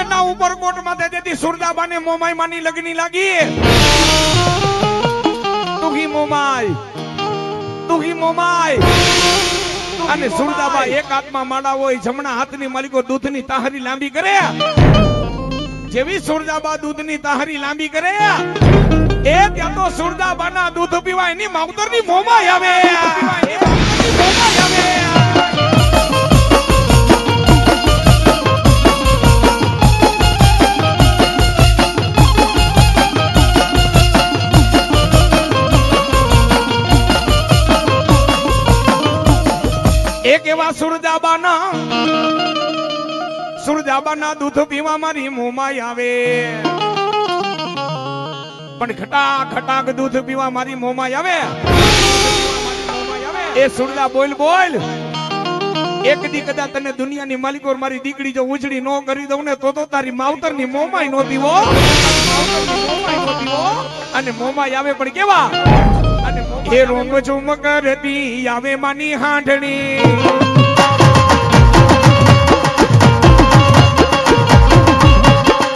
જુનાગઢના ઉપરકોટ માથે તેથી સુરદાબાને મોમાઈ માની લગની લાગી. તુહી મોમાઈ તુહી મોમાઈ. અને સુરદાબા એક હાથમાં માળા હોય જમણા હાથની માલિકો દૂધની તાહરી લાંબી કરે. જેવી સુરદાબા દૂધની તાહરી લાંબી કરે એ ત્યાં તો સુરદાબાના દૂધ પીવા એની માવતરની મોમાઈ આવે. મોમાઈ એક એવા સુરજાબાના સુરજાબાના દૂધ પીવા મારી મોમાઈ આવે. પણ ખટા ખટાક દૂધ પીવા મારી મોમાઈ આવે. એ સુરજા બોલ બોલ. એક દી કદાચ તને દુનિયાની માલિકોર મારી દીકરી જો ઉજળી નો કરી દઉં ને, તો તો તારી માવતરની મોમાઈ નો હો. અને મોમાઈ આવે પણ કેવા? એ રોમ ઝુમ કરતી આવે માની હાંડણી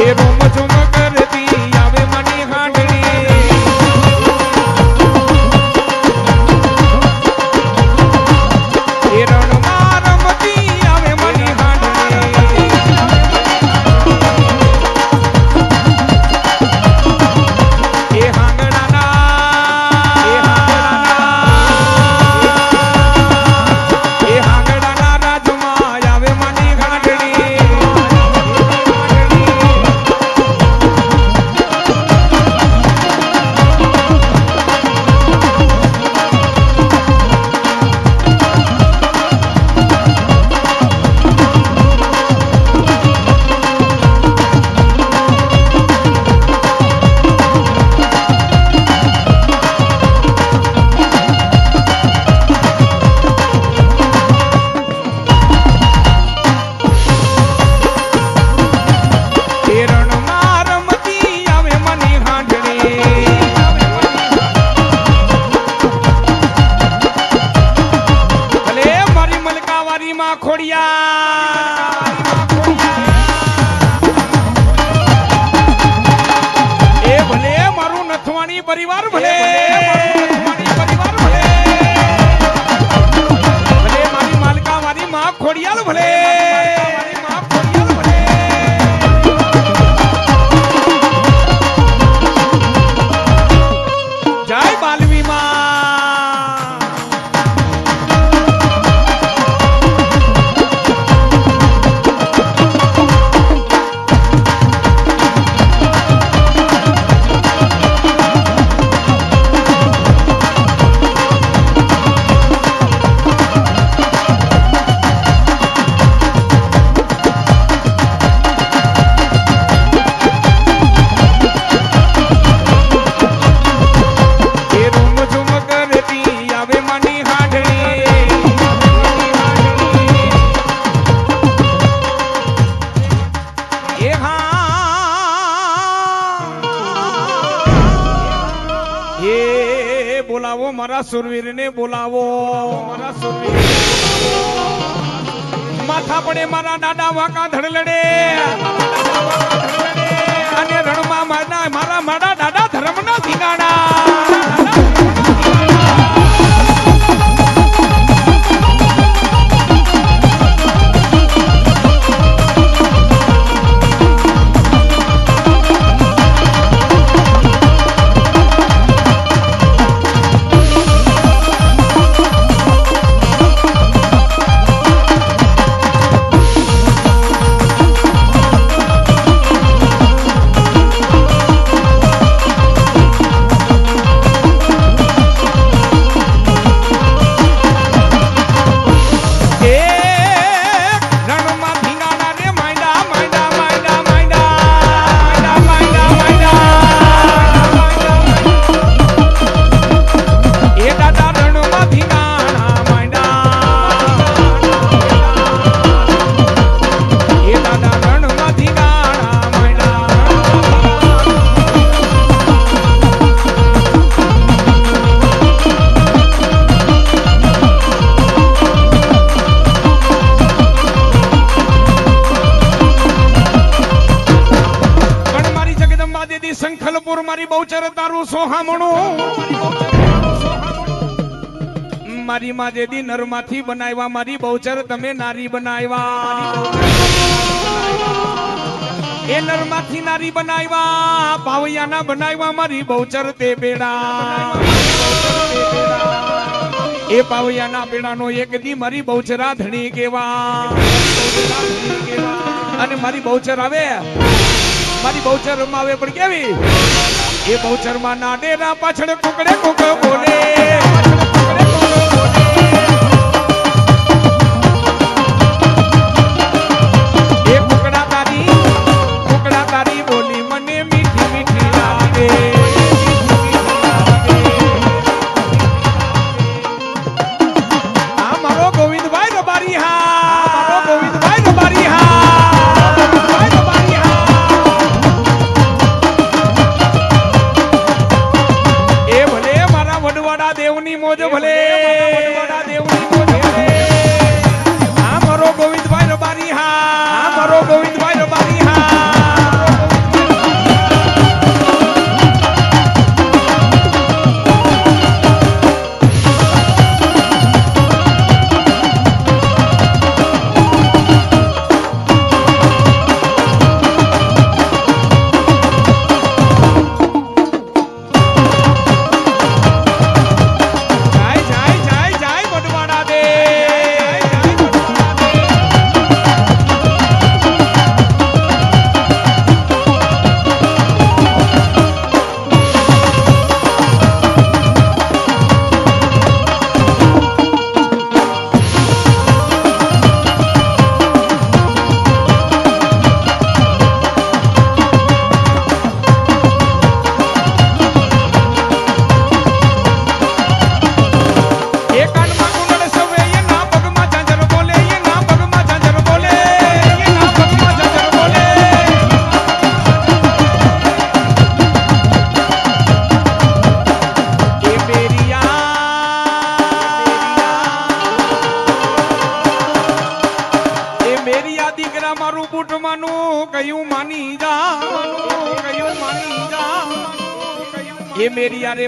એ રોમ ઝુમ Vámonos. મારા સુરવીરને બોલાવો. માથા પડે મારા દાદા વાંકા ધડલડે. અને રણમાં મારા મારા મારા દાદા ધર્મના ધીંગાણા બહુચર તારું સોહામણું મારી માં જેદી નરમાંથી બનાવ્યા, મારી બહુચર તમે નારી બનાવ્યા. એ નરમાંથી નારી બનાવ્યા, ભાવૈયાના બનાવ્યા, મારી બહુચર તે બેડા. એ પાવૈયાના પેડાનો એક દી મારી બહુચરા ધણી કેવા અને મારી બહુચર આવે? મારી બહુચર આવે પણ કેવી? એ બહુ માં ના ડેરા પાછળ કુકડે કુક બોલે.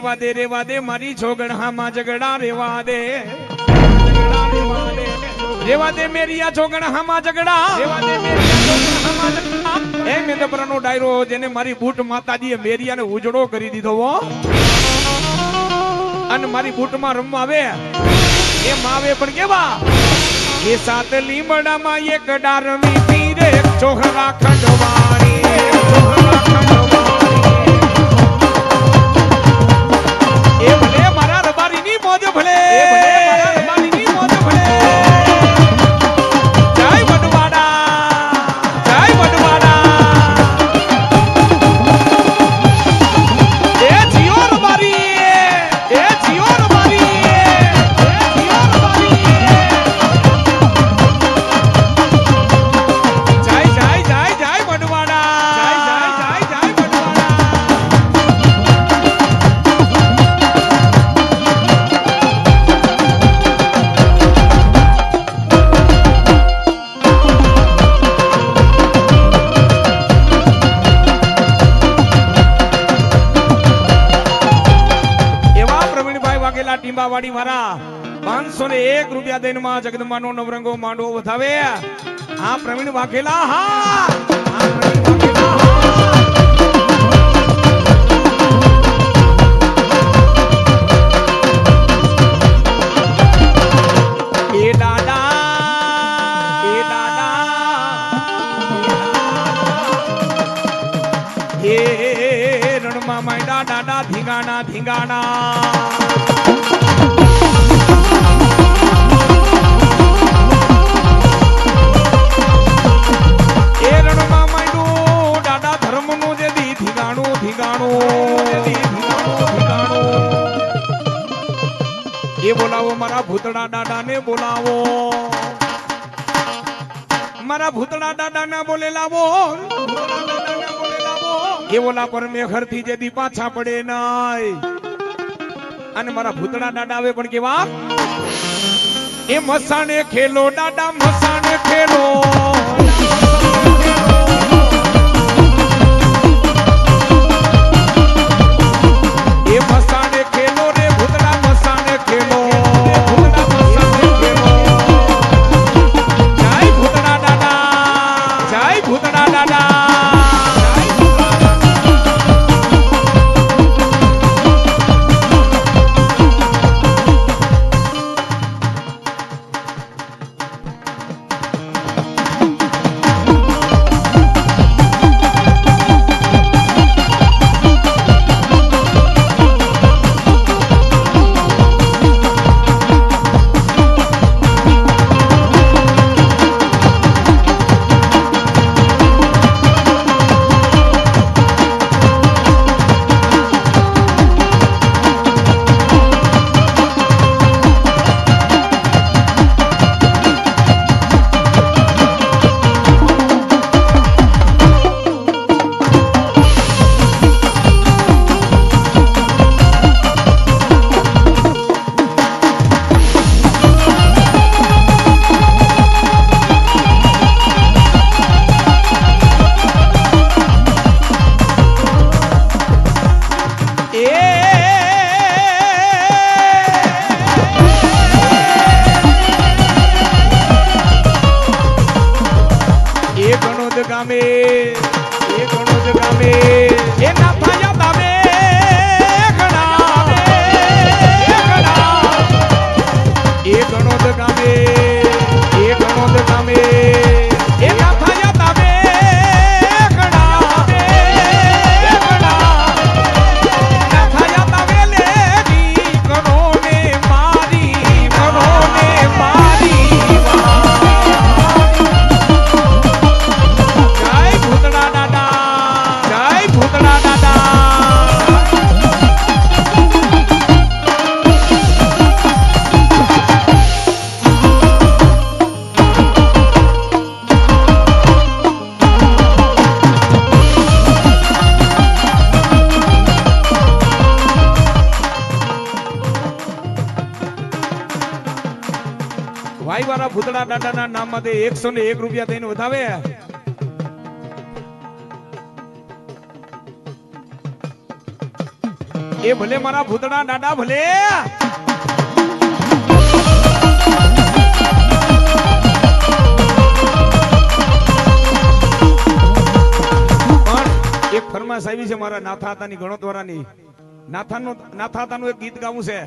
રેવા દે રેવા દે, મારી છોગણામાં ઝઘડા રેવા દે. રેવા દે. મેરિયા છોગણામાં ઝઘડા. રેવા દે મેરિયા છોગણામાં ઝઘડા. એ મેદપરાનો ડાયરો જેને મારી બૂટ માતાજીએ મેરિયાને ઉજળો કરી દીધો હો. અને મારી બૂટમાં રમવા આવે. એ માવે પણ કેવા? એ સાત લીમડામાં એક ડારવી પીરે ચોહરા ખંડવાણી ભલે. ટીંબાવાડી વાળા પાંચસો ને એક રૂપિયા દઈને માં જગદંબાનો નવરંગો માંડવો વધાવે. હા પ્રવીણ વાઘેલા હા! પ્રવીણ વાઘેલા હા! રણમાં માંડા દાદા, ધીંગાણા ધીંગાણા. મારા ભૂતડા દાદાને બોલાવો. મારા ભૂતડા દાદાને બોલે લાવો. એ ઓલા પર મેં ઘરથી જે દી પાછા પડે નાય. અને મારા ભૂતડા દાદા આવે પણ કેવા? એ મસાણે ખેલો, દાદા મસાણે ખેલો. ભાઈ વાળા ભૂતડા દાદાના નામમાંથી એકસો ને એક રૂપિયા દઈને વધાવે. એ ભલે મારા ભૂતડા દાદા ભલે. એક ફરમાશ આવી છે મારા નાથા હતાની ગણોતવારાની નાથાનું નાથા હતાનું એક ગીત ગાવું છે.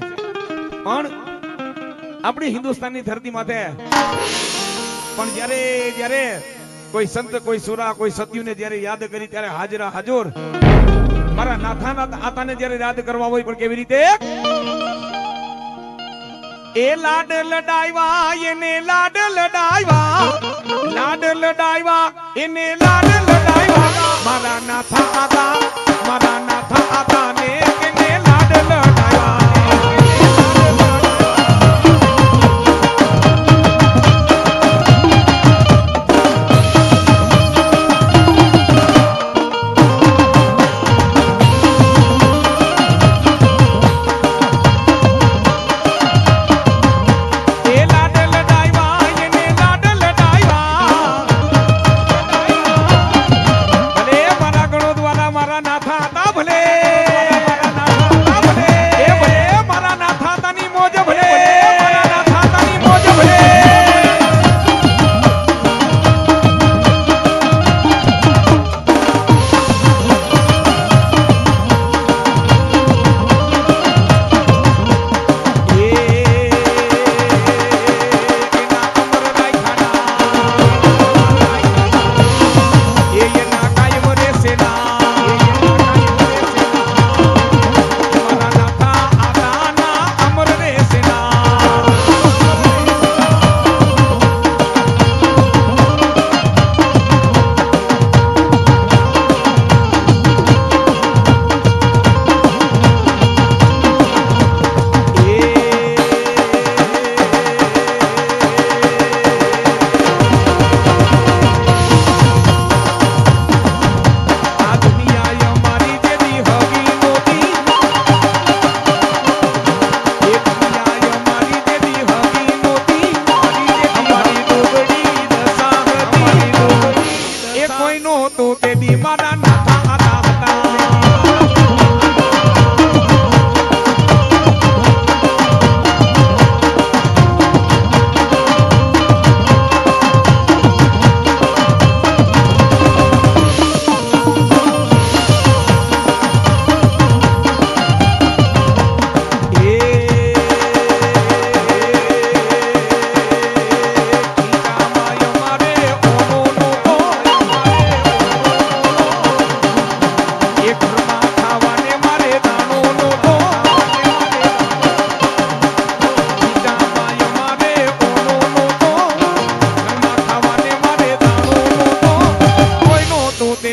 પણ આપણી હિન્દુસ્તાનની ધરતી માથે. પણ જ્યારે જ્યારે કોઈ સંત, કોઈ સુરા, કોઈ સત્યુને જ્યારે યાદ કરી ત્યારે હાજરા હાજર, મારા નાથાના આતાને જ્યારે યાદ કરવા હોય પણ કેવી રીતે? એ લાડ લડાવ્યા એને લાડ લડાવ્યા લાડ લડાયવા, એને લાડ લડાયવા. મારા નાથા આતા, મારા નાથા આતા નહોતું તે દી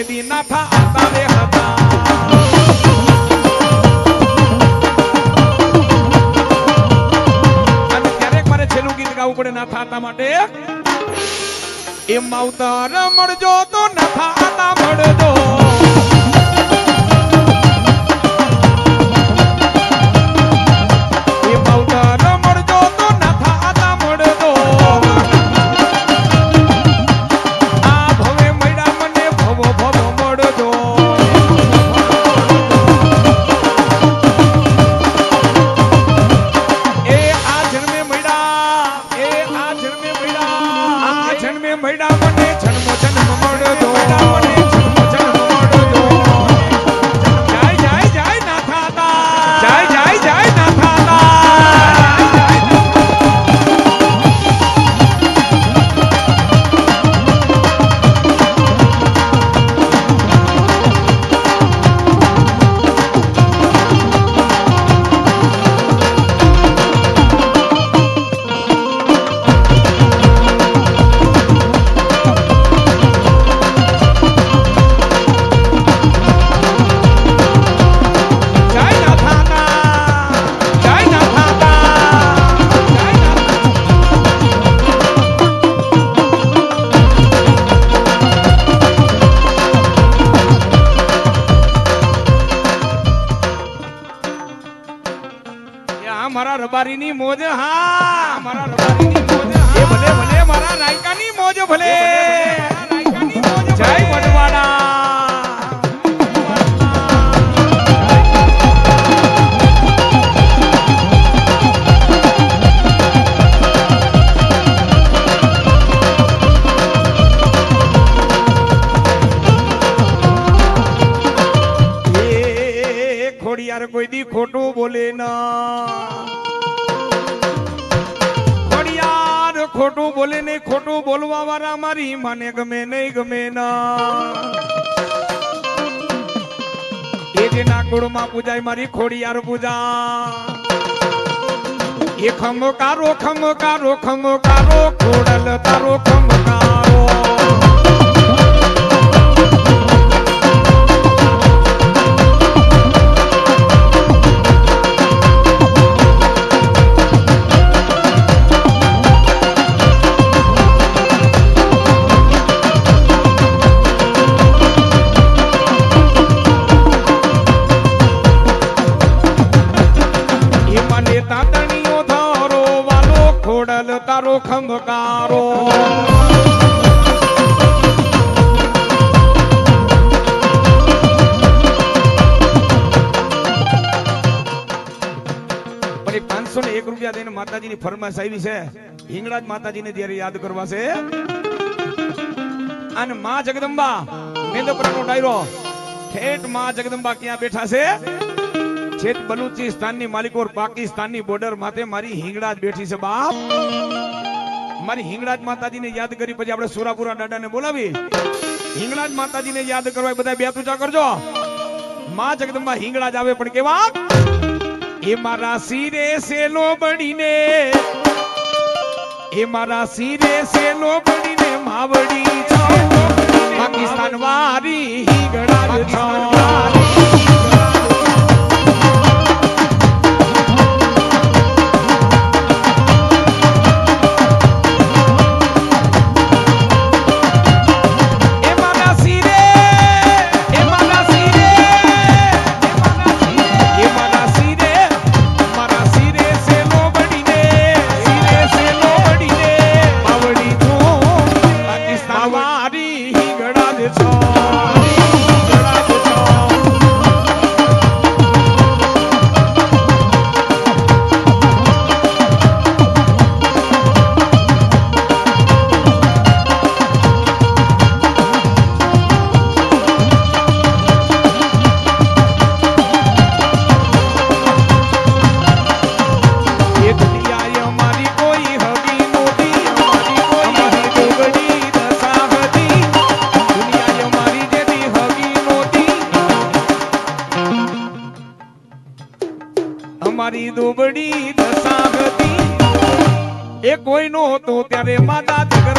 તે દી નાથા આતા રે હતા અને ક્યારેક મારે છેલ્લું ગીત ગાવું પડે નાથા આતા માટે. એ માવતર મળજો તો નાથા આતા મળજો. ખોટું બોલે ના. ખોટું બોલે નહીં ખોટું બોલવા વાળા મારી મને ગમે નહીં ગમે ના. એ જેના કુળમાં પૂજાય મારી ખોડિયાર પૂજા. એ ખમકારો ખમકારો ખમકારો, ખોડલ તારો ખમકારો. ફરમાશ આવી છે. હિંગળાજ માતાજીને જ્યારે યાદ કરવા છે. અને માં જગદંબા મેંદપુરાનો ડાયરો ઠેઠમાં જગદંબા ક્યાં બેઠા છે? છેક બલુચિસ્તાનની માલિકોર પાકિસ્તાનની બોર્ડર માથે મારી હિંગળાજ બેઠી છે બાપ. મારી હિંગળાજ માતાજીને યાદ કરી પછી આપણે સુરાપુરા દાદાને બોલાવી. હિંગળાજ માતાજીને યાદ કરવા બધા બે પૂજા કરજો. માં જગદંબા હિંગળાજ આવે પણ કેવા? એ મારા શિરે સેલો બનીને, એ મારા શિરે સેલો બનીને માવડી છો પાકિસ્તાન વારી ગણાર છો નહોતો ત્યારે માતા